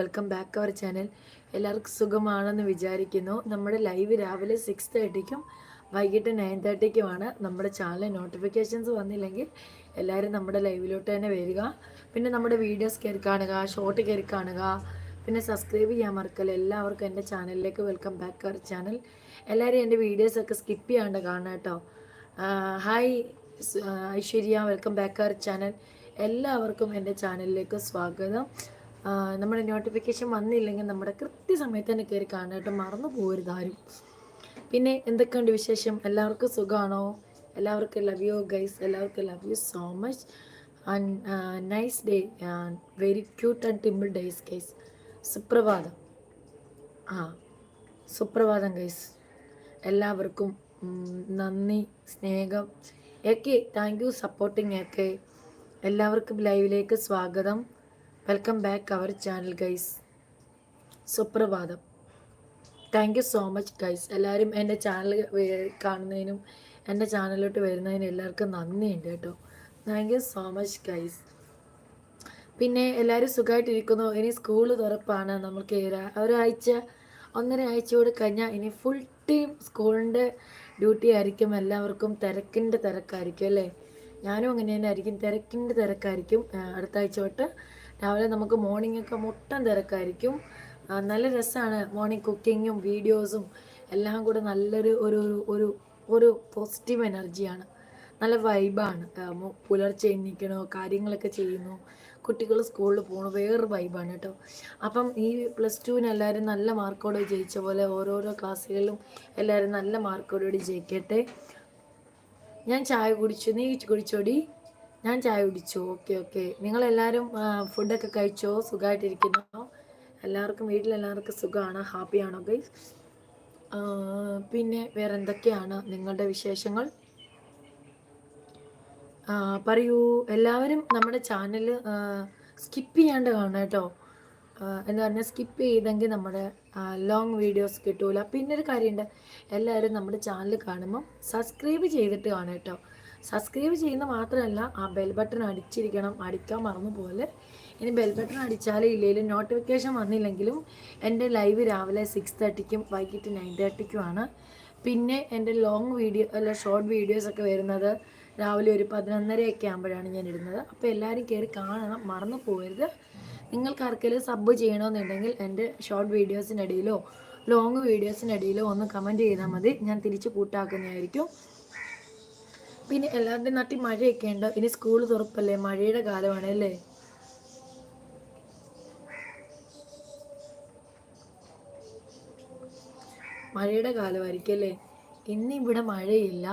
Welcome back our channel. എല്ലാവർക്കും സുഖമാണെന്ന് വിചാരിക്കുന്നു. നമ്മുടെ ലൈവ് രാവിലെ സിക്സ് തേർട്ടിക്കും വൈകിട്ട് നയൻ തേർട്ടിക്കുമാണ് നമ്മുടെ ചാനൽ നോട്ടിഫിക്കേഷൻസ് വന്നില്ലെങ്കിൽ എല്ലാവരും നമ്മുടെ ലൈവിലോട്ട് തന്നെ വരിക. പിന്നെ നമ്മുടെ വീഡിയോസ് കയറി കാണുക ഷോർട്ട് കയറി കാണുക. പിന്നെ സബ്സ്ക്രൈബ് ചെയ്യാൻ മറക്കല്ല? എല്ലാവർക്കും എന്റെ ചാനലിലേക്ക് വെൽക്കം ബാക്ക് അവർ ചാനൽ എല്ലാവരും എന്റെ വീഡിയോസൊക്കെ സ്കിപ്പ് ചെയ്യാണ്ട് കാണുക കേട്ടോ. Hi Aishwarya welcome back our channel എല്ലാവർക്കും എന്റെ ചാനലിലേക്ക് സ്വാഗതം. നമ്മുടെ നോട്ടിഫിക്കേഷൻ വന്നില്ലെങ്കിൽ നമ്മുടെ കൃത്യസമയത്ത് തന്നെ കയറി കാണാനായിട്ട് മറന്നു പോകരുത് ആരും. പിന്നെ എന്തൊക്കെയുണ്ട് വിശേഷം? എല്ലാവർക്കും സുഖമാണോ എല്ലാവർക്കും ലവ് യു ഗൈസ് എല്ലാവർക്കും love you so much and nice day very cute and dimple days guys സുപ്രഭാതം. ആ സുപ്രഭാതം ഗൈസ് എല്ലാവർക്കും നന്ദി സ്നേഹം. ഒക്കെ താങ്ക് യു സപ്പോർട്ടിങ് ഒക്കെ എല്ലാവർക്കും ലൈവിലേക്ക് സ്വാഗതം. Welcome back our channel guys സുപ്രഭാതം. Thank you so much guys എല്ലാവരും എന്റെ ചാനൽ കാണുന്നതിനും എന്റെ ചാനലിലോട്ട് വരുന്നതിനും എല്ലാവർക്കും നന്ദിയുണ്ട് കേട്ടോ. Thank you so much guys പിന്നെ എല്ലാവരും സുഖമായിട്ടിരിക്കുന്നു ഇനി സ്കൂൾ തുറപ്പാണ്. നമുക്ക് ഒരാ- ഒരാഴ്ച ഒന്നര ആഴ്ച കൂടി കഴിഞ്ഞാൽ ഇനി ഫുൾ ടൈം സ്കൂളിന്റെ ഡ്യൂട്ടി ആയിരിക്കും. എല്ലാവർക്കും തിരക്കിന്റെ തിരക്കായിരിക്കും അല്ലേ? ഞാനും അങ്ങനെ തന്നെ ആയിരിക്കും. തിരക്കിന്റെ തിരക്കായിരിക്കും അടുത്ത ആഴ്ച തൊട്ട് രാവിലെ നമുക്ക് മോർണിംഗ് ഒക്കെ മുട്ടൻ തിരക്കായിരിക്കും. നല്ല രസമാണ് മോർണിംഗ് കുക്കിങ്ങും വീഡിയോസും എല്ലാം കൂടെ നല്ലൊരു ഒരു ഒരു- ഒരു പോസിറ്റീവ് എനർജിയാണ് നല്ല വൈബാണ് പുലർച്ചെ എണീക്കണോ കാര്യങ്ങളൊക്കെ ചെയ്യുന്നു. കുട്ടികൾ സ്കൂളിൽ പോകണു വേറൊരു വൈബാണ് കേട്ടോ. അപ്പം ഈ പ്ലസ് ടുവിന് എല്ലാവരും നല്ല മാർക്കോടെ ജയിച്ച പോലെ ഓരോരോ ക്ലാസ്സുകളിലും എല്ലാവരും നല്ല മാർക്കോടുകൂടി ജയിക്കട്ടെ. ഞാൻ ചായ കുടിച്ചു. നീ കുടിച്ചോടി? ഞാൻ ചായ കുടിച്ചു. Okay okay. നിങ്ങളെല്ലാവരും ഫുഡൊക്കെ കഴിച്ചോ? സുഖമായിട്ടിരിക്കുന്നോ എല്ലാവർക്കും വീട്ടിലെല്ലാവർക്കും സുഖമാണ് ഹാപ്പിയാണോ ഗൈസ്? പിന്നെ വേറെ എന്തൊക്കെയാണ് നിങ്ങളുടെ വിശേഷങ്ങൾ? പറയൂ. എല്ലാവരും നമ്മുടെ ചാനൽ സ്കിപ്പ് ചെയ്യാണ്ട് കാണണം കേട്ടോ. എന്ന് പറഞ്ഞാൽ സ്കിപ്പ് ചെയ്തെങ്കിൽ നമ്മുടെ ലോങ് വീഡിയോസ് കിട്ടൂല. പിന്നെ ഒരു കാര്യമുണ്ട് എല്ലാവരും നമ്മുടെ ചാനൽ കാണുമ്പോൾ സബ്സ്ക്രൈബ് ചെയ്തിട്ട് കാണാം കേട്ടോ. സബ്സ്ക്രൈബ് ചെയ്യുന്ന മാത്രമല്ല ആ ബെൽ ബട്ടൺ അടിച്ചിരിക്കണം. അടിക്കാൻ മറന്നു പോലെ ഇനി ബെൽ ബട്ടൺ അടിച്ചാലേ ഇല്ലെങ്കിലും നോട്ടിഫിക്കേഷൻ വന്നില്ലെങ്കിലും എന്റെ ലൈവ് രാവിലെ സിക്സ് തേർട്ടിക്കും വൈകിട്ട് നയൻ തേർട്ടിക്കുമാണ് പിന്നെ എന്റെ ലോങ് വീഡിയോ അല്ല ഷോർട്ട് വീഡിയോസൊക്കെ വരുന്നത് രാവിലെ ഒരു പതിനൊന്നരയൊക്കെ ആകുമ്പോഴാണ് ഞാൻ ഇടുന്നത്. അപ്പോൾ എല്ലാവരും കയറി കാണണം. മറന്നു പോകരുത്. നിങ്ങൾക്ക് ആർക്കെങ്കിലും സബ് ചെയ്യണമെന്നുണ്ടെങ്കിൽ എന്റെ ഷോർട്ട് വീഡിയോസിനിടയിലോ ലോങ് വീഡിയോസിനിടയിലോ ഒന്ന് കമന്റ് ചെയ്താൽ മതി. ഞാൻ തിരിച്ച് കൂട്ടാക്കുന്നതായിരിക്കും. പിന്നെ എല്ലാവരുടെയും നാട്ടിൽ മഴയൊക്കെ ഉണ്ട്? ഇനി സ്കൂൾ തുറപ്പല്ലേ? മഴയുടെ കാലമാണ് അല്ലേ? മഴയുടെ കാലമായിരിക്കും അല്ലേ? ഇന്ന് ഇവിടെ മഴയില്ല.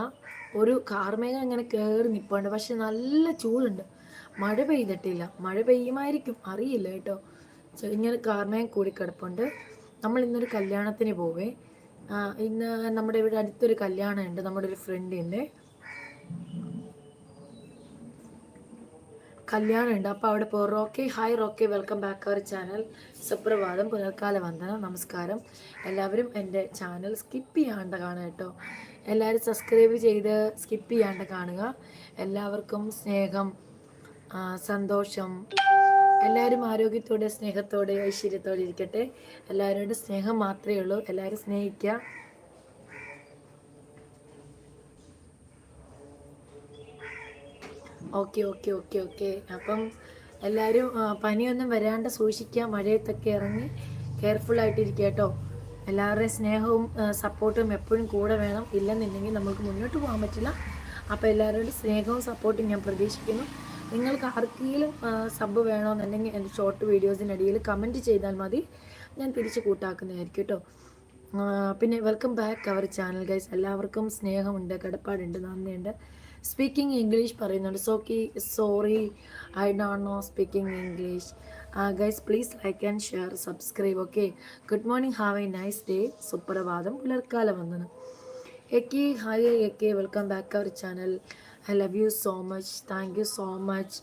ഒരു കാർമേഘം ഇങ്ങനെ കയറി നിൽപ്പുണ്ട് പക്ഷെ നല്ല ചൂടുണ്ട്. മഴ പെയ്തിട്ടില്ല. മഴ പെയ്യുമായിരിക്കും. അറിയില്ല കേട്ടോ. ഇങ്ങനെ കാർമേഘം കൂടി കിടപ്പുണ്ട്. നമ്മൾ ഇന്നൊരു കല്യാണത്തിന് പോവേ. ഇന്ന് നമ്മുടെ ഇവിടെ അടുത്തൊരു കല്യാണം ഉണ്ട് നമ്മുടെ ഒരു ഫ്രണ്ടിന്റെ കല്യാണം ഉണ്ട് അപ്പോൾ അവിടെ പോ റോക്കെ ഹായ് റോക്കെ വെൽക്കം ബാക്ക് അവർ ചാനൽ. സുപ്രഭാതം പുനർക്കാല വന്ദനം നമസ്കാരം. എല്ലാവരും എന്റെ ചാനൽ സ്കിപ്പ് ചെയ്യാണ്ട് കാണുക കേട്ടോ. എല്ലാവരും സബ്സ്ക്രൈബ് ചെയ്ത് സ്കിപ്പ് ചെയ്യാണ്ട് കാണുക. എല്ലാവർക്കും സ്നേഹം സന്തോഷം എല്ലാവരും ആരോഗ്യത്തോടെ സ്നേഹത്തോടെ ഐശ്വര്യത്തോടെ ഇരിക്കട്ടെ. എല്ലാവരോടും സ്നേഹം മാത്രമേ ഉള്ളൂ. എല്ലാവരും സ്നേഹിക്കുക. Okay okay okay okay. അപ്പം എല്ലാവരും പനിയൊന്നും വരാണ്ട് സൂക്ഷിക്കുക. മഴയത്തൊക്കെ ഇറങ്ങി കെയർഫുൾ ആയിട്ടിരിക്കുക കേട്ടോ. എല്ലാവരുടെയും സ്നേഹവും സപ്പോർട്ടും എപ്പോഴും കൂടെ വേണം. ഇല്ലെന്നുണ്ടെങ്കിൽ നമുക്ക് മുന്നോട്ട് പോകാൻ പറ്റില്ല. അപ്പോൾ എല്ലാവരുടെയും സ്നേഹവും സപ്പോർട്ടും ഞാൻ പ്രതീക്ഷിക്കുന്നു. നിങ്ങൾക്ക് ആർക്കെങ്കിലും സബ് വേണമെന്നുണ്ടെങ്കിൽ എന്റെ ഷോർട്ട് വീഡിയോസിനിടയിൽ കമന്റ് ചെയ്താൽ മതി. ഞാൻ തിരിച്ച് കൂട്ടാക്കുന്നതായിരിക്കും കേട്ടോ. പിന്നെ welcome back our channel guys എല്ലാവർക്കും സ്നേഹമുണ്ട് കടപ്പാടുണ്ട് നന്ദിയുണ്ട്. സ്പീക്കിംഗ് ഇംഗ്ലീഷ് പറയുന്നുണ്ട്. സോക്കി sorry I don't know speaking English guys please like and share subscribe okay good morning have a nice day സുപ്രഭാതം. പുലർക്കാല വന്നത്. എക്കി ഹായ് എക്കെ. Welcome back our channel I love you so much thank you so much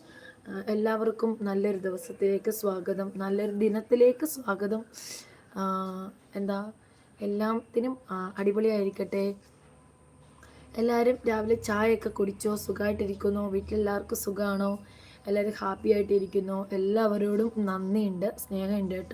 എല്ലാവർക്കും നല്ലൊരു ദിവസത്തിലേക്ക് സ്വാഗതം. നല്ലൊരു ദിനത്തിലേക്ക് സ്വാഗതം. ആ, എന്താ? എല്ലാത്തിനും അടിപൊളിയായിരിക്കട്ടെ. എല്ലാവരും രാവിലെ ചായയൊക്കെ കുടിച്ചോ? സുഖമായിട്ടിരിക്കുന്നോ വീട്ടിലെല്ലാവർക്കും സുഖമാണോ എല്ലാവരും ഹാപ്പി ആയിട്ടിരിക്കുന്നോ എല്ലാവരോടും നന്ദിയുണ്ട് സ്നേഹമുണ്ട് കേട്ടോ.